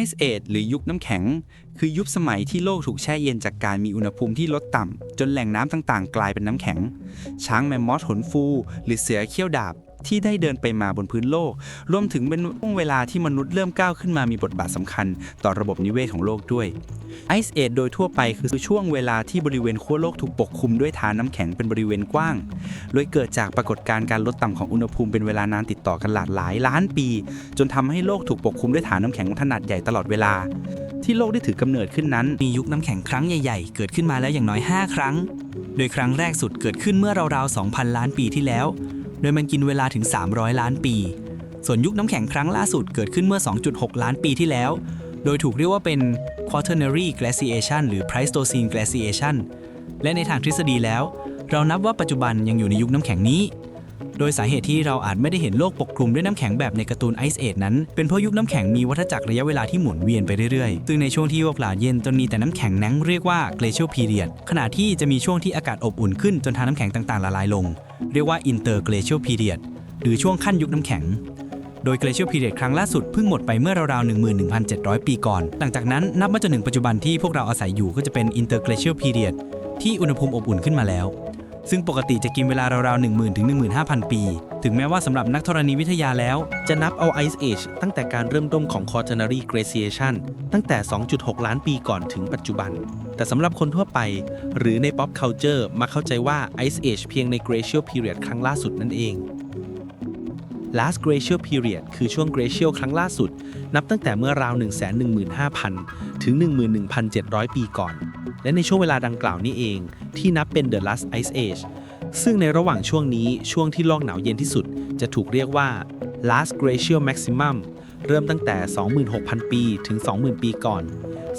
Ice Age หรือยุคน้ำแข็ง คือยุคสมัยที่โลกถูกแช่เย็นจากการมีอุณหภูมิที่ลดต่ำ จนแหล่งน้ำต่างๆ กลายเป็นน้ำแข็ง ช้างแมมมอสหนฟู หรือเสือเขี้ยวดาบ ที่ได้เดินไปมาบนพื้นโลก รวมถึงเป็นช่วงเวลาที่มนุษย์เริ่มก้าวขึ้นมามีบทบาทสำคัญ ต่อระบบนิเวศของโลกด้วย Ice Age โดยทั่วไปคือช่วงเวลาที่บริเวณขั้วโลกถูกปกคลุมด้วยฐานน้ำแข็งเป็นบริเวณกว้าง โดยเกิดจากปรากฏการณ์การลดต่ำของอุณหภูมิเป็นเวลานานติดต่อกันหลากหลายล้านปี จนทำให้โลกถูกปกคลุมด้วยฐานน้ำแข็งขนาดใหญ่ตลอดเวลา ที่โลกได้ถือกำเนิดขึ้นนั้น มียุคน้ำแข็งครั้งใหญ่ๆ เกิดขึ้นมาแล้วอย่างน้อย 5 ครั้ง โดยครั้งแรกสุดเกิดขึ้นเมื่อราวๆ 2,000 ล้านปีที่แล้ว โดยมันกินเวลาถึง 300 ล้านปี ส่วนยุคน้ำแข็งครั้งล่าสุดเกิดขึ้นเมื่อ 2.6 ล้านปีที่แล้ว โดยถูกเรียกว่าเป็น Quaternary Glaciation หรือ Pleistocene Glaciation และในทางทฤษฎีแล้ว เรานับว่าปัจจุบันยังอยู่ในยุคน้ำแข็งนี้ โดยสาเหตุที่เราอาจไม่ได้เห็นโลกปกคลุมด้วยน้ำแข็งแบบในการ์ตูน Ice Age นั้น เป็นเพราะยุคน้ำแข็งมีวัฏจักรระยะเวลาที่หมุนเวียนไปเรื่อยๆ ซึ่งในช่วงที่โลกหลาเย็นจนมีแต่น้ำแข็งนั้นเรียกว่า Glacial Period ขณะที่จะมีช่วงที่อากาศอบอุ่นขึ้นจนทานน้ำแข็งต่างๆละลายลง เรียกว่า Interglacial Period หรือช่วงขั้นยุคน้ำแข็ง โดย Glacial Period ครั้งล่าสุดเพิ่งหมดไปเมื่อราวๆ11,700 ปีก่อน หลังจากนั้นนับมาจนถึงปัจจุบันที่พวกเราอาศัยอยู่ก็จะเป็น Interglacial Period ที่อุณหภูมิอบอุ่นขึ้นมาแล้ว ซึ่งปกติจะกินเวลาราวๆ 10,000ถึง15,000 ปี ถึงแม้ว่าสำหรับนักธรณีวิทยาแล้ว จะนับเอา Ice Age ตั้งแต่การเริ่มต้นของ Quaternary Glaciation ตั้งแต่ 2.6 ล้านปีก่อนถึงปัจจุบัน แต่สำหรับคนทั่วไป หรือใน pop culture มาเข้าใจว่า Ice Age เพียงใน Glacial Period ครั้งล่าสุดนั่นเอง Last Glacial Period คือช่วง Glacial ครั้งล่าสุด นับตั้งแต่เมื่อราว 115,000 ถึง 11,700 ปีก่อน และในช่วงเวลาดังกล่าวนี้เอง ที่นับเป็น The Last Ice Age ซึ่งในระหว่างช่วงนี้ช่วงที่โลกหนาวเย็นที่สุด จะถูกเรียกว่า Last Glacial Maximum เริ่มตั้งแต่ 26,000 ปีถึง 20,000 ปีก่อน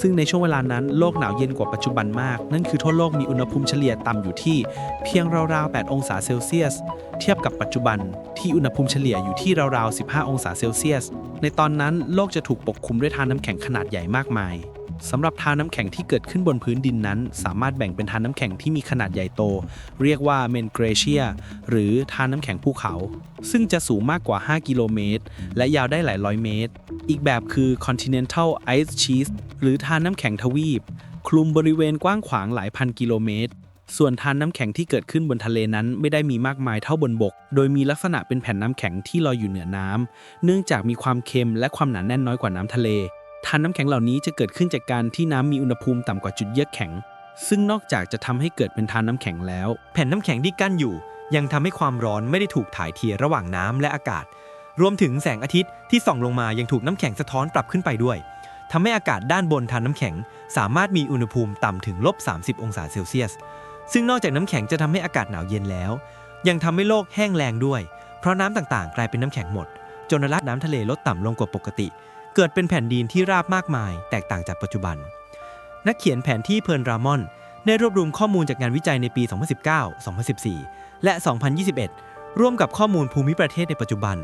ซึ่งในช่วงเวลานั้นโลกหนาวเย็นกว่าปัจจุบันมาก นั่นคือทั่วโลกมีอุณหภูมิเฉลี่ยต่ำอยู่ที่เพียงราวๆ 8 องศาเซลเซียส เทียบกับปัจจุบันที่อุณหภูมิเฉลี่ยอยู่ที่ราวๆ 15 องศาเซลเซียส ในตอนนั้นโลกจะถูกปกคลุมด้วยทานน้ำแข็งขนาดใหญ่มากมาย สำหรับทานน้ำแข็งที่เกิดขึ้นบนพื้นดินนั้น สามารถแบ่งเป็นทานน้ำแข็งที่มีขนาดใหญ่โต เรียกว่าเมนเกรเชีย หรือทานน้ำแข็งภูเขา ซึ่งจะสูงมากกว่า 5 กิโลเมตร และยาวได้หลายร้อยเมตร อีกแบบคือ continental ice sheet หรือทานน้ำแข็งทวีป คลุมบริเวณกว้างขวางหลายพันกิโลเมตรส่วนทานน้ำแข็งที่เกิดขึ้นบนทะเลนั้นไม่ได้มีมากมายเท่าบนบก โดยมีลักษณะเป็นแผ่นน้ำแข็งที่ลอยอยู่เหนือน้ำ เนื่องจากมีความเค็มและความหนาแน่นน้อยกว่าน้ำทะเล ทานน้ำแข็งเหล่านี้จะเกิดขึ้นจากการที่น้ำมีอุณหภูมิต่ำกว่าจุดเยือกแข็ง ซึ่งนอกจากจะทำให้เกิดเป็นทานน้ำแข็งแล้ว แผ่นน้ำแข็งที่กั้นอยู่ ยังทำให้ความร้อนไม่ได้ถูกถ่ายเทระหว่างน้ำและอากาศ รวมถึงแสงอาทิตย์ที่ส่องลงมายังถูกน้ำแข็งสะท้อนปรับขึ้นไปด้วยทำให้อากาศด้านบนทานน้ำแข็ง สามารถมีอุณหภูมิต่ำถึงลบ 30 องศาเซลเซียส ซึ่งนอกจากน้ำแข็งจะทำให้อากาศหนาวเย็นแล้ว ยังทำให้โลกแห้งแล้งด้วย เพราะน้ำต่างๆ กลายเป็นน้ำแข็งหมด จนระดับน้ำทะเลลดต่ำลงกว่าปกติ เกิดเป็นแผ่นดินที่ราบมากมาย แตกต่างจากปัจจุบัน นักเขียนแผนที่เพิร์นรามอน ได้รวบรวมข้อมูลจากงานวิจัยในปี 2019 2014 และ 2021 ร่วมกับข้อมูลภูมิประเทศในปัจจุบัน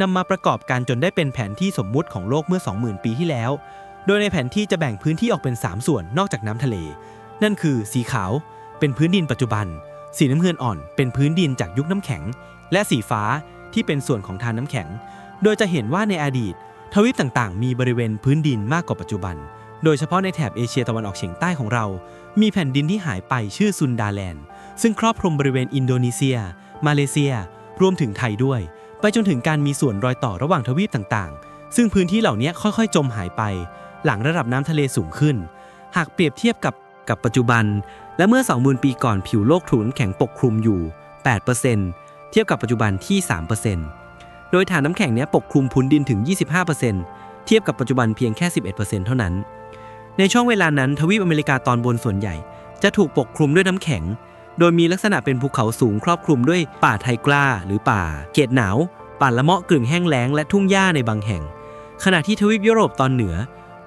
นำมาประกอบกันจนได้เป็นแผนที่สมมุติของโลกเมื่อ 20,000 ปีที่แล้ว โดยในแผนที่จะแบ่งพื้นที่ออกเป็น 3 ส่วนนอกจากน้ำทะเล นั่นคือสีขาวเป็นพื้นดินปัจจุบัน สีน้ำเงินอ่อน เป็นพื้นดินจากยุคน้ำแข็ง และสีฟ้าที่เป็นส่วนของทานน้ำแข็ง โดยจะเห็นว่าในอดีต ทวีปต่างๆ มีบริเวณพื้นดินมากกว่าปัจจุบัน โดยเฉพาะในแถบเอเชียตะวันออกเฉียงใต้ของเรา มีแผ่นดินที่หายไปชื่อซุนดาแลนด์ ซึ่งครอบคลุมบริเวณอินโดนีเซีย มาเลเซีย รวมถึงไทยด้วย ไปจนถึงการมีส่วนรอยต่อระหว่างทวีปต่างๆ ซึ่งพื้นที่เหล่านี้ค่อยๆ จมหายไป หลังระดับน้ำทะเลสูงขึ้น หากเปรียบเทียบกับกับปัจจุบัน และเมื่อ 20,000 ปีก่อนผิวโลกถูนแข็งปกคลุมอยู่ 8%เทียบกับปัจจุบันที่ 3% โดยฐานน้ำแข็งเนี้ยปกคลุมพื้นดินถึง 25%เทียบกับปัจจุบันเพียงแค่ 11%เท่านั้น ในช่วงเวลานั้นทวีปอเมริกาตอนบนส่วนใหญ่ จะถูกปกคลุมด้วยน้ำแข็ง โดยมีลักษณะเป็นภูเขาสูงครอบคลุมด้วยป่าไทกล้า หรือป่า เขตหนาว ป่าละเมาะกึ่งแห้งแล้งและทุ่งหญ้าในบางแห่ง ขณะที่ทวีปยุโรปตอนเหนือ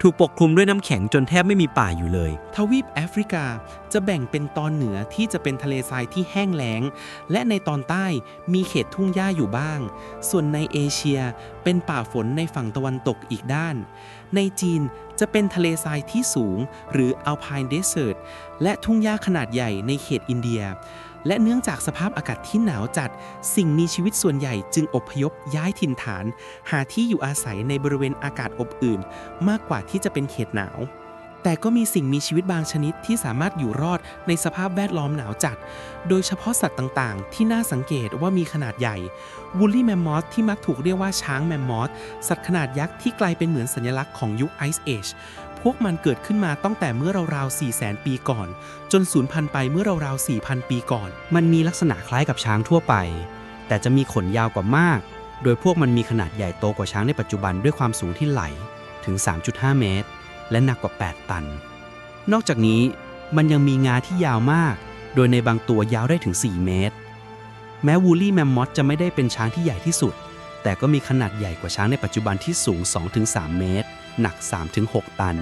ถูกปกคลุมด้วยน้ำแข็งจนแทบไม่มีป่าอยู่เลย ทวีปแอฟริกาจะแบ่งเป็นตอนเหนือที่จะเป็นทะเลทรายที่แห้งแล้ง และในตอนใต้มีเขตทุ่งหญ้าอยู่บ้าง ส่วนในเอเชียเป็นป่าฝนในฝั่งตะวันตกอีกด้าน ในจีนจะเป็นทะเลทรายที่สูง หรือ Alpine Desert และทุ่งหญ้าขนาดใหญ่ในเขตอินเดีย และเนื่องจากสภาพอากาศที่หนาวจัด สิ่งมีชีวิตส่วนใหญ่จึงอพยพย้ายถิ่นฐาน หาที่อยู่อาศัยในบริเวณอากาศอบอุ่น มากกว่าที่จะเป็นเขตหนาว แต่ก็มีสิ่งมีชีวิตบางชนิดที่สามารถอยู่รอดในสภาพแวดล้อมหนาวจัด โดยเฉพาะสัตว์ต่างๆ ที่น่าสังเกตว่ามีขนาดใหญ่วูลลี่แมมมอสที่มักถูกเรียกว่าช้างแมมมอสสัตว์ขนาดยักษ์ที่กลายเป็นเหมือนสัญลักษณ์ของยุคไอซ์เอจ พวกมันเกิดขึ้นมาตั้งแต่เมื่อราวๆ4 0 0 0 0 0ปีก่อน จนสูญพันธุ์ไปเมื่อราวๆ4,000 ปีก่อน มันมีลักษณะคล้ายกับช้างทั่วไป แต่จะมีขนยาวกว่ามาก โดยพวกมันมีขนาดใหญ่โตกว่าช้างในปัจจุบันด้วยความสูงที่ไหลถึง 3.5 เมตร และหนักกว่า 8 ตัน นอกจากนี้มันยังมีงาที่ยาวมาก โดยในบางตัวยาวได้ถึง 4 เมตร แม้วูลลี่แมมมอสจะไม่ได้เป็นช้างที่ใหญ่ที่สุด แต่ก็มีขนาดใหญ่กว่าช้างในปัจจุบันที่สูง 2-3 เมตร หนัก 3-6 ตัน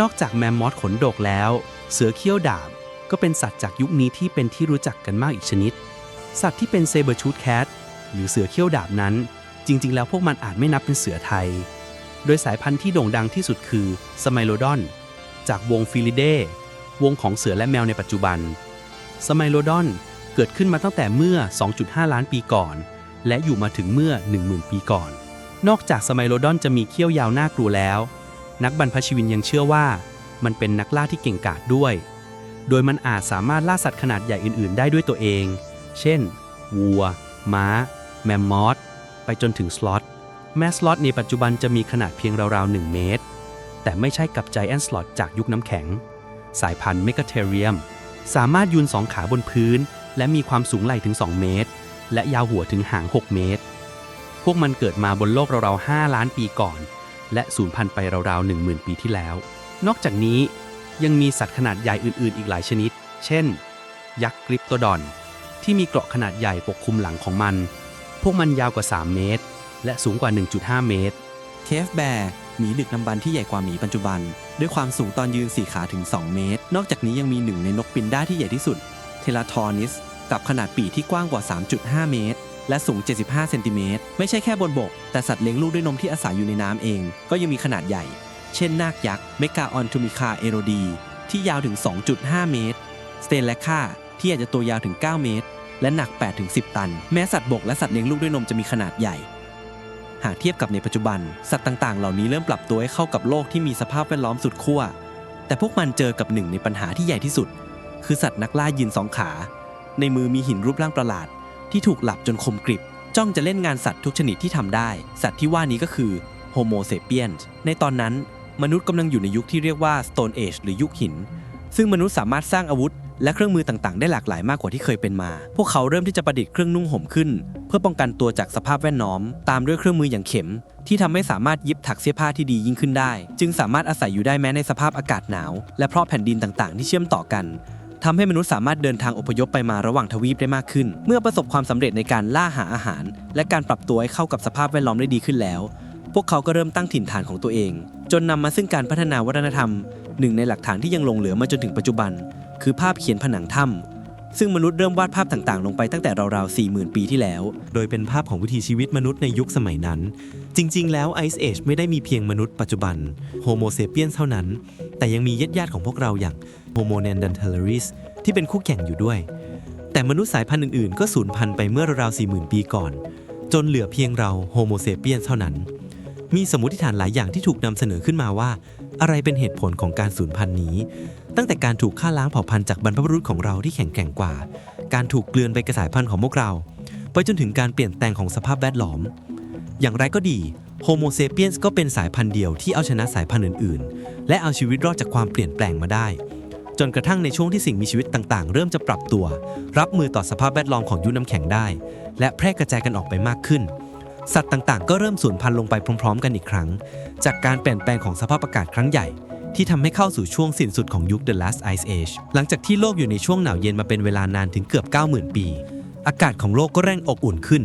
นอกจากแมมมอสขนดกแล้ว เสือเขี้ยวดาบก็เป็นสัตว์จากยุคนี้ที่เป็นที่รู้จักกันมากอีกชนิด สัตว์ที่เป็นเซเบอร์ชูดแคทหรือเสือเขี้ยวดาบนั้น จริง ๆ แล้วพวกมันอาจไม่นับเป็นเสือไทย โดยสายพันธุ์ที่โด่งดังที่สุดคือสไมโลดอน จากวงฟิลิเดวงของเสือและแมวในปัจจุบัน สไมโลดอนเกิดขึ้นมาตั้งแต่เมื่อ 2.5 ล้านปีก่อน และอยู่มาถึงเมื่อ 10,000 ปีก่อน นอกจากสไมโลดอนจะมีเขี้ยวยาวน่ากลัวแล้ว นักบรรพชีวินยังเชื่อว่า มันเป็นนักล่าที่เก่งกาจด้วย โดยมันอาจสามารถล่าสัตว์ขนาดใหญ่อื่น ๆ ได้ด้วยตัวเอง เช่น วัว ม้า แมมมอสไปจนถึงสล็อต แม้สล็อตในปัจจุบันจะมีขนาดเพียงราวๆ 1 เมตร แต่ไม่ใช่กับไจแอนสล็อตจากยุคน้ำแข็ง สายพันธุ์เมกาเทเรียม สามารถยืนสองขาบนพื้น และมีความสูงไหล่ถึง 2 เมตร และยาวหัวถึงหาง 6 เมตร พวกมันเกิดมาบนโลกราวๆ5ล้านปีก่อน และสูญพันธุ์ไปราวๆ10,000 ปีที่แล้ว นอกจากนี้ยังมีสัตว์ขนาดใหญ่อื่น ๆ อีกหลายชนิด เช่น ยักษ์กริปโตดอน ที่มีเกราะขนาดใหญ่ปกคลุมหลังของมัน พวกมันยาวกว่า 3 เมตร และสูงกว่า 1.5 เมตร เคฟแบร์หมีดึกดำบรรที่ใหญ่กว่าหมีปัจจุบัน ด้วยความสูงตอนยืน4ขาถึง 2 เมตร นอกจากนี้ยังมีหนึ่งในนกบินได้ที่ใหญ่ที่สุด เทลาทอนิส กับขนาดปีกที่กว้างกว่า 3.5 เมตร และสูง 75 เซนติเมตร ไม่ใช่แค่บนบก แต่สัตว์เลี้ยงลูกด้วยนมที่อาศัยอยู่ในน้ำเอง ก็ยังมีขนาดใหญ่ เช่นนาคยักษ์เมกาออนทูมิคาเอโรดี ที่ยาวถึง 2.5 เมตร สเตนแลค่าที่อาจจะตัวยาวถึง 9 เมตร และหนัก 8-10 ตัน แม้สัตว์บกและสัตว์เลี้ยงลูกด้วยนมจะมีขนาดใหญ่ หากเทียบกับในปัจจุบัน สัตว์ต่างๆ เหล่านี้เริ่มปรับตัวให้เข้ากับโลกที่มีสภาพแวดล้อมสุดขั้ว แต่พวกมันเจอกับหนึ่งในปัญหาที่ใหญ่ที่สุด คือสัตว์นักล่ายืนสองขา ในมือมีหินรูปร่างประหลาด ที่ถูกหลับจนคมกริบ จ้องจะเล่นงานสัตว์ทุกชนิดที่ทำได้ สัตว์ที่ว่านี้ก็คือโฮโมเซเปียนในตอนนั้นมนุษย์กำลังอยู่ในยุคที่เรียกว่า Stone Age หรือยุคหิน ซึ่งมนุษย์สามารถสร้างอาวุธ และเครื่องมือต่างๆ ได้หลากหลายมากกว่าที่เคยเป็นมา พวกเขาเริ่มที่จะประดิษฐ์เครื่องนุ่งห่มขึ้น เพื่อป้องกันตัวจากสภาพแวดล้อม ตามด้วยเครื่องมืออย่างเข็ม ที่ทำให้สามารถเย็บถักเสื้อผ้าที่ดียิ่งขึ้นได้ จึงสามารถอาศัยอยู่ได้แม้ในสภาพอากาศหนาว และเพราะแผ่นดินต่างๆ ที่เชื่อมต่อกัน ทำให้มนุษย์สามารถเดินทางอพยพไปมาระหว่างทวีปได้มากขึ้น เมื่อประสบความสำเร็จในการล่าหาอาหาร และการปรับตัวให้เข้ากับสภาพแวดล้อมได้ดีขึ้นแล้ว พวกเขาก็เริ่มตั้งถิ่นฐานของตัวเอง จนนำมาซึ่งการพัฒนาวัฒนธรรม หนึ่งในหลักฐานที่ยังหลงเหลือมาจนถึงปัจจุบัน คือภาพเขียนผนังถ้ำ ซึ่งมนุษย์เริ่มวาดภาพต่างๆ ลงไปตั้งแต่ราวๆ 40,000 ปีที่แล้ว โดยเป็นภาพของวิถีชีวิตมนุษย์ในยุคสมัยนั้น จริง ๆ แล้ว Ice Age ไม่ได้มีเพียงมนุษย์ปัจจุบัน Homo sapiens เท่านั้น แต่ยังมีญาติญาติๆของพวกเราอย่าง Homo neanderthalis ที่เป็นคู่แข่งอยู่ด้วย แต่มนุษย์สายพันธุ์อื่นๆ ก็สูญพันธุ์ไปเมื่อราวๆ 40,000 ปีก่อน จนเหลือเพียงเรา Homo sapiens เท่านั้น มีสมมติฐานหลายอย่างที่ถูกนำเสนอขึ้นมาว่า อะไรเป็นเหตุผลของการสูญพันธุ์นี้ ตั้งแต่การถูกฆ่าล้างเผ่าพันธุ์จากบรรพบุรุษของเราที่แข็งแกร่งกว่า การถูกเกลือนไปกระสายพันธุ์ของพวกเรา ไปจนถึงการเปลี่ยนแปลงของสภาพแวดล้อม อย่างไรก็ดี Homo sapiens ก็เป็นสายพันธุ์เดียวที่เอาชนะสายพันธุ์อื่น ๆ และเอาชีวิตรอดจากความเปลี่ยนแปลงมาได้ จนกระทั่งในช่วงที่สิ่งมีชีวิตต่าง ๆ เริ่มจะปรับตัว รับมือต่อสภาพแวดล้อมของยุคน้ำแข็งได้ และแพร่กระจายกันออกไปมากขึ้น สัตว์ต่าง ๆ ก็เริ่มสูญพันธุ์ลงไปพร้อม ๆ กันอีกครั้ง จากการเปลี่ยนแปลงของสภาพอากาศครั้งใหญ่ ที่ทำให้เข้าสู่ช่วงสิ้นสุดของยุค The Last Ice Age หลังจากที่โลกอยู่ในช่วงหนาวเย็นมาเป็นเวลานานถึงเกือบ 90,000 ปี อากาศของโลกก็เร่งอบอุ่นขึ้น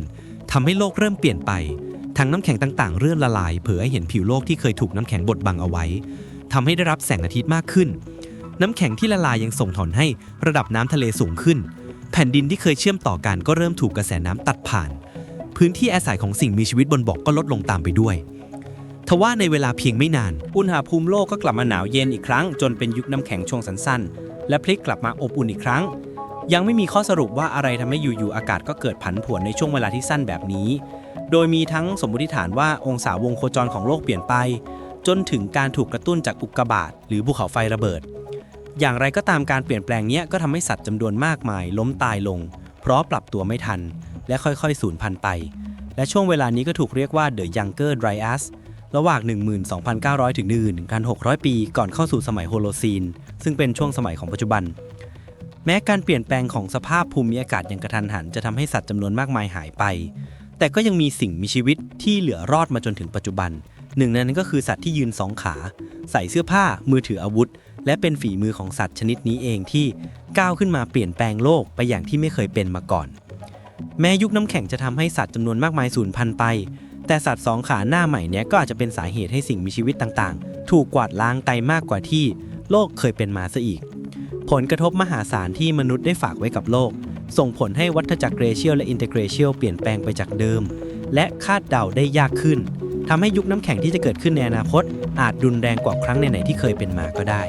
ทำให้โลกเริ่มเปลี่ยนไปทั้งน้ำแข็งต่างๆ เริ่มละลาย เผยให้เห็นผิวโลกที่เคยถูกน้ำแข็งบดบังเอาไว้ทำให้ได้รับแสงอาทิตย์มากขึ้น น้ำแข็งที่ละลายยังส่งผลให้ระดับน้ำทะเลสูงขึ้น แผ่นดินที่เคยเชื่อมต่อกันก็เริ่มถูกกระแสน้ำตัดผ่าน พื้นที่อาศัยของสิ่งมีชีวิตบนบกก็ลดลงตามไปด้วย ทว่าในเวลาเพียงไม่นาน อุณหภูมิโลกก็กลับมาหนาวเย็นอีกครั้ง จนเป็นยุคน้ำแข็งช่วงสั้นๆ และพลิกกลับมาอบอุ่นอีกครั้ง ยังไม่มีข้อสรุปว่าอะไรทำให้อยู่ๆอากาศก็เกิดผันผวนในช่วงเวลาที่สั้นแบบนี้ โดยมีทั้งสมมติฐานว่าองศาวงโคจรของโลกเปลี่ยนไป จนถึงการถูกกระตุ้นจากอุกกาบาตหรือภูเขาไฟระเบิด อย่างไรก็ตามการเปลี่ยนแปลงนี้ก็ทำให้สัตว์จำนวนมากมาย ล้มตายลง เพราะปรับตัวไม่ทัน และค่อยๆสูญพันธุ์ไป และช่วงเวลานี้ก็ถูกเรียกว่า The Younger Dryas ระหว่าง 12,900 ถึง 1,600 ปีก่อนเข้าสู่สมัยโฮโลซีน ซึ่งเป็นช่วงสมัยของปัจจุบัน แม้การเปลี่ยนแปลงของสภาพภูมิอากาศอย่างกระทันหันจะทำให้สัตว์จำนวนมากมายหายไป แต่ก็ยังมีสิ่งมีชีวิตที่เหลือรอดมาจนถึงปัจจุบัน หนึ่งในนั้นก็คือสัตว์ที่ยืนสองขา ใส่เสื้อผ้า มือถืออาวุธ และเป็นฝีมือของสัตว์ชนิดนี้เองที่ก้าวขึ้นมาเปลี่ยนแปลงโลกไปอย่างที่ไม่เคยเป็นมาก่อนแม้ยุคน้ำแข็งจะทำให้สัตว์จำนวนมากมายสูญพันธุ์ไป แต่สัตว์สองขาหน้าใหม่เนี้ยก็อาจจะเป็นสาเหตุให้สิ่งมีชีวิตต่างๆ ถูกกวาดล้างไปมากกว่าที่โลกเคยเป็นมาซะอีก ผลกระทบมหาศาลที่มนุษย์ได้ฝากไว้กับโลก ส่งผลให้วัฏจักรเรเชียลและอินเตอร์เกรเชียลเปลี่ยนแปลงไปจากเดิม และคาดเดาได้ยากขึ้นทำให้ยุคน้ำแข็งที่จะเกิดขึ้นในอนาคต อาจรุนแรงกว่าครั้งไหนๆที่เคยเป็นมาก็ได้